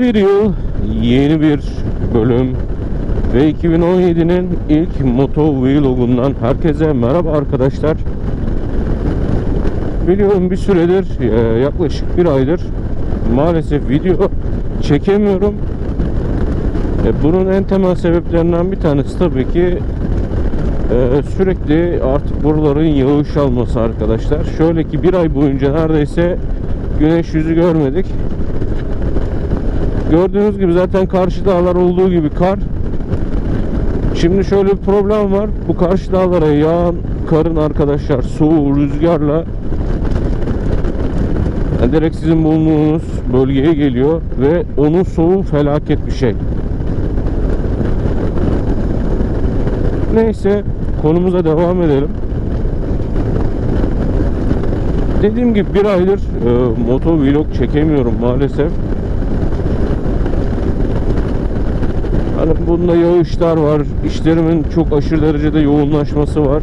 Bir yıl, yeni bir bölüm ve 2017'nin ilk Moto Vlog'undan herkese merhaba arkadaşlar. Biliyorum bir süredir, e, yaklaşık bir aydır maalesef video çekemiyorum. E, Bunun en temel sebeplerinden bir tanesi tabii ki e, sürekli artık buraların yağış alması arkadaşlar. Şöyle ki bir ay boyunca neredeyse güneş yüzü görmedik. Gördüğünüz gibi zaten karşı dağlar olduğu gibi kar. Şimdi şöyle bir problem var. Bu karşı dağlara yağan karın arkadaşlar soğuğu rüzgarla yani direkt sizin bulunduğunuz bölgeye geliyor ve onun soğuğu felaket bir şey. Neyse konumuza devam edelim. Dediğim gibi bir aydır e, moto vlog çekemiyorum maalesef. Hani bunda yağışlar var. işlerimin çok aşırı derecede yoğunlaşması var.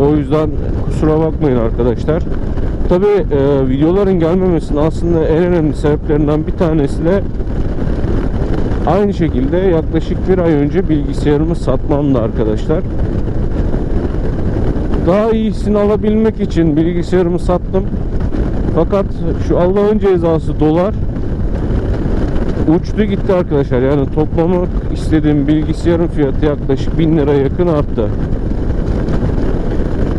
O yüzden kusura bakmayın arkadaşlar. Tabi videoların gelmemesinin aslında en önemli sebeplerinden bir tanesi de aynı şekilde yaklaşık bir ay önce bilgisayarımı satmamdı arkadaşlar. Daha iyisini alabilmek için bilgisayarımı sattım. Fakat şu Allah'ın cezası dolar uçtu gitti arkadaşlar. Yani toplamak istediğim bilgisayarın fiyatı yaklaşık 1000 lira yakın arttı.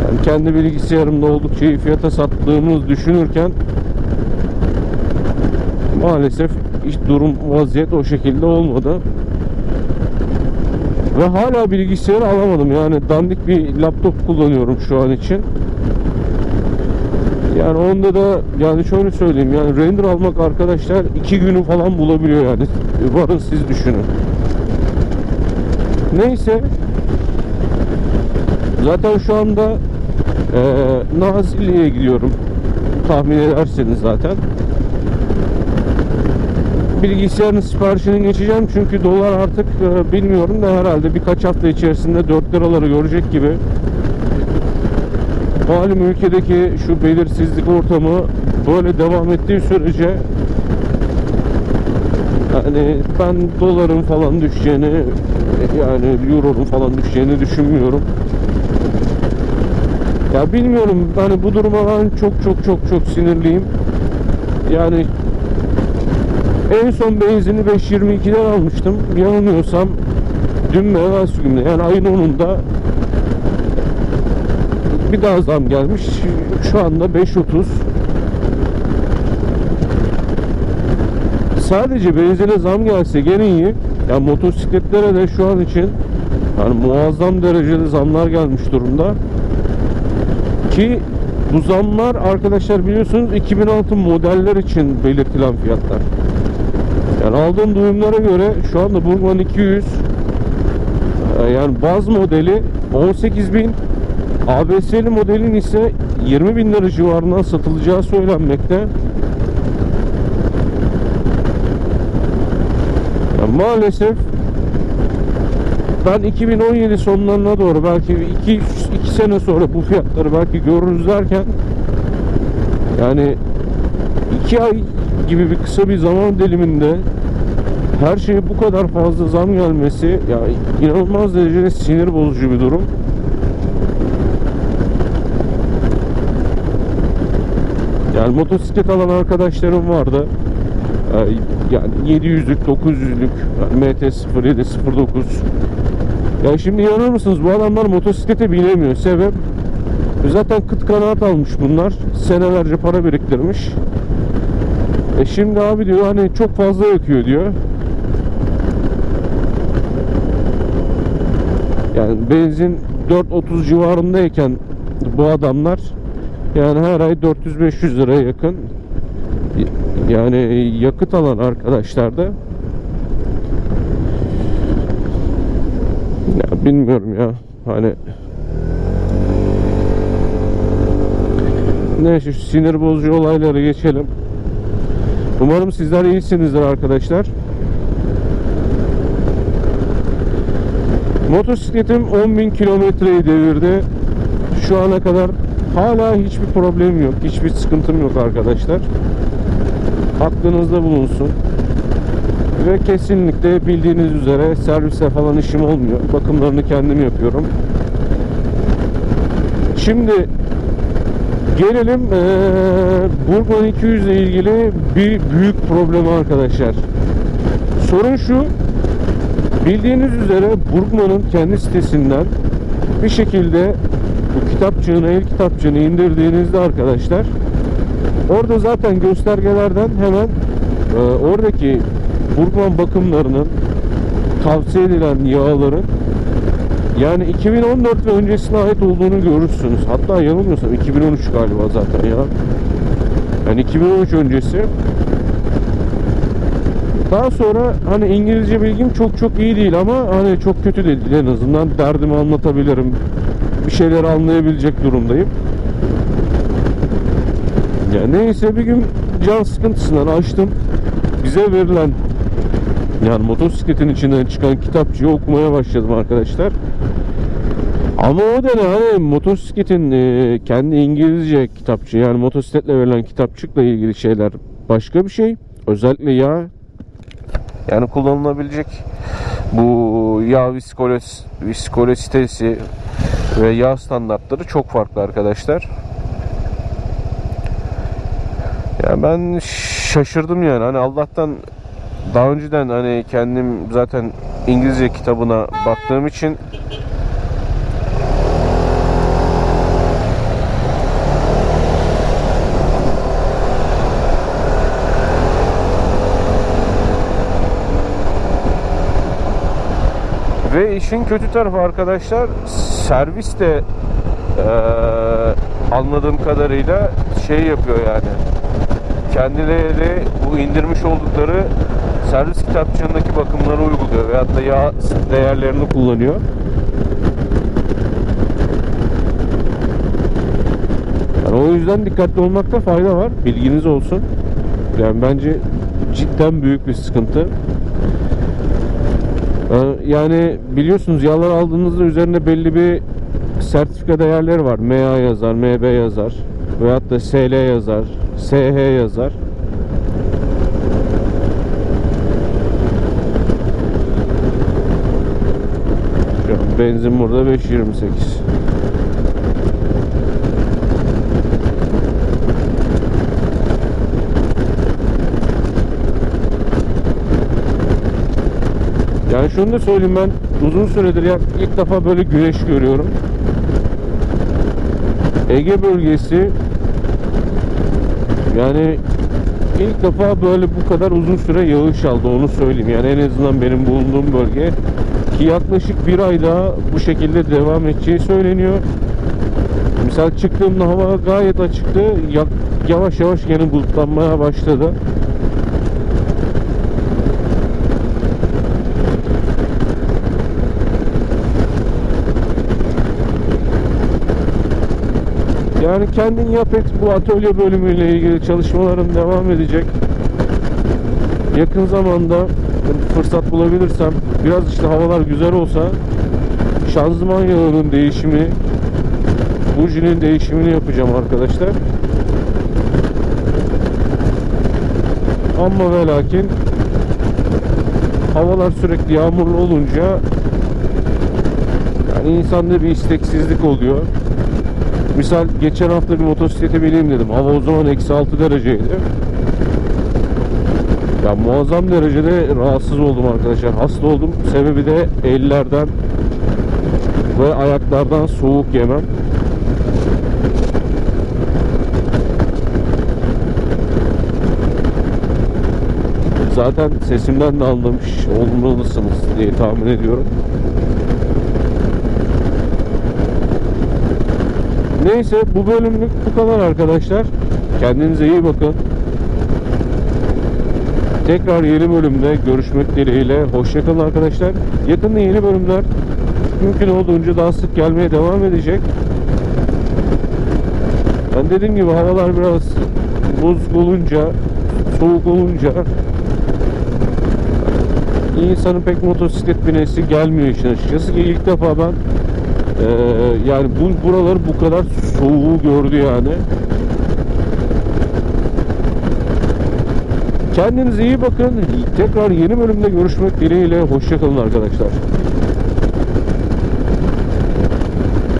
Yani kendi bilgisayarımda oldukça iyi fiyata sattığımız düşünürken maalesef hiç durum vaziyet o şekilde olmadı. Ve hala bilgisayarı alamadım. Yani dandik bir laptop kullanıyorum şu an için. Yani onda da yani şöyle söyleyeyim yani render almak arkadaşlar iki günü falan bulabiliyor yani. Varın siz düşünün. Neyse. Zaten şu anda e, Nazilli'ye gidiyorum. Tahmin ederseniz zaten. Bilgisayarın siparişini geçeceğim çünkü dolar artık e, bilmiyorum da herhalde birkaç hafta içerisinde 4 liraları görecek gibi. Malum ülkedeki şu belirsizlik ortamı böyle devam ettiği sürece yani ben doların falan düşeceğini yani euronun falan düşeceğini düşünmüyorum. Ya bilmiyorum hani bu duruma ben çok çok çok çok sinirliyim. Yani en son benzini 5.22'den almıştım. Yanılmıyorsam dün ve evvelsi günde yani ayın 10'unda bir daha zam gelmiş. Şu anda 5.30. Sadece benzine zam gelse gene iyi. Ya motosikletlere de şu an için yani muazzam derecede zamlar gelmiş durumda. Ki bu zamlar arkadaşlar biliyorsunuz 2006 modeller için belirtilen fiyatlar. Yani aldığım duyumlara göre şu anda Burman 200 e, yani baz modeli 18.000 ABS'li modelin ise 20 bin lira civarından satılacağı söylenmekte. Ya maalesef ben 2017 sonlarına doğru belki 2 2 sene sonra bu fiyatları belki görürüz derken yani 2 ay gibi bir kısa bir zaman diliminde her şeye bu kadar fazla zam gelmesi ya inanılmaz derecede sinir bozucu bir durum. Yani motosiklet alan arkadaşlarım vardı. Ee, Yani 700'lük, 900'lük, yani MT-07, 09. Ya şimdi inanır mısınız bu adamlar motosiklete binemiyor. Sebep zaten kıt kanaat almış bunlar. Senelerce para biriktirmiş. E şimdi abi diyor hani çok fazla yakıyor diyor. Yani benzin 4.30 civarındayken bu adamlar yani her ay 400-500 liraya yakın. Yani yakıt alan arkadaşlar da ya bilmiyorum ya. Hani neyse şu sinir bozucu olayları geçelim. Umarım sizler iyisinizdir arkadaşlar. Motosikletim 10.000 kilometreyi devirdi. Şu ana kadar hala hiçbir problemim yok hiçbir sıkıntım yok arkadaşlar aklınızda bulunsun. Ve kesinlikle bildiğiniz üzere servise falan işim olmuyor. Bakımlarını kendim yapıyorum. Şimdi gelelim eee Burgon 200 ile ilgili bir büyük problemi arkadaşlar. Sorun şu. Bildiğiniz üzere Burgman'ın kendi sitesinden bir şekilde kitapçığını, el kitapçığını indirdiğinizde arkadaşlar orada zaten göstergelerden hemen e, oradaki Burgman bakımlarının tavsiye edilen yağların yani 2014 ve öncesine ait olduğunu görürsünüz. Hatta yanılmıyorsam 2013 galiba zaten ya. Yani 2013 öncesi. Daha sonra hani İngilizce bilgim çok çok iyi değil ama hani çok kötü de değil en azından derdimi anlatabilirim. Bir şeyler anlayabilecek durumdayım. Ya neyse bir gün can sıkıntısından açtım. Bize verilen yani motosikletin içinden çıkan kitapçığı okumaya başladım arkadaşlar. Ama o da ne hani motosikletin e, kendi İngilizce kitapçığı yani motosikletle verilen kitapçıkla ilgili şeyler başka bir şey. Özellikle yağ yani kullanılabilecek bu yağ viskoles, viskolesitesi ve yağ standartları çok farklı arkadaşlar. Ya ben şaşırdım yani hani Allah'tan daha önceden hani kendim zaten İngilizce kitabına baktığım için Ve işin kötü tarafı arkadaşlar servis de eee, anladığım kadarıyla şey yapıyor yani. Kendileri bu indirmiş oldukları servis kitapçığındaki bakımları uyguluyor veyahut da yağ değerlerini kullanıyor. Yani o yüzden dikkatli olmakta fayda var. Bilginiz olsun. Yani bence cidden büyük bir sıkıntı. Ee, Yani biliyorsunuz yağlar aldığınızda üzerinde belli bir sertifika değerleri var. MA yazar, MB yazar veyahut da SL yazar, SH yazar. Benzin burada 5.28. Yani şunu da söyleyeyim ben uzun süredir ya ilk defa böyle güneş görüyorum. Ege bölgesi yani ilk defa böyle bu kadar uzun süre yağış aldı onu söyleyeyim. Yani en azından benim bulunduğum bölge ki yaklaşık bir ay daha bu şekilde devam edeceği söyleniyor. Misal çıktığımda hava gayet açıktı. Ya- Yavaş yavaş yine bulutlanmaya başladı. Yani kendin yap et bu atölye bölümüyle ilgili çalışmalarım devam edecek. Yakın zamanda fırsat bulabilirsem biraz işte havalar güzel olsa şanzıman yağının değişimi bujinin değişimini yapacağım arkadaşlar. Ama ve lakin havalar sürekli yağmurlu olunca yani insanda bir isteksizlik oluyor. Misal geçen hafta bir motosiklete bineyim dedim. Hava o zaman eksi 6 dereceydi. Ya muazzam derecede rahatsız oldum arkadaşlar. Hasta oldum. Sebebi de ellerden ve ayaklardan soğuk yemem. Zaten sesimden de anlamış olmalısınız diye tahmin ediyorum. Neyse bu bölümlük bu kadar arkadaşlar. Kendinize iyi bakın. Tekrar yeni bölümde görüşmek dileğiyle. Hoşçakalın arkadaşlar. Yakında yeni bölümler mümkün olduğunca daha sık gelmeye devam edecek. Ben dediğim gibi havalar biraz bozuk olunca, soğuk olunca insanın pek motosiklet binesi gelmiyor işin açıkçası ilk defa ben ee, yani bu buralar bu kadar soğuğu gördü yani. Kendinize iyi bakın. Tekrar yeni bölümde görüşmek dileğiyle. Hoşçakalın arkadaşlar.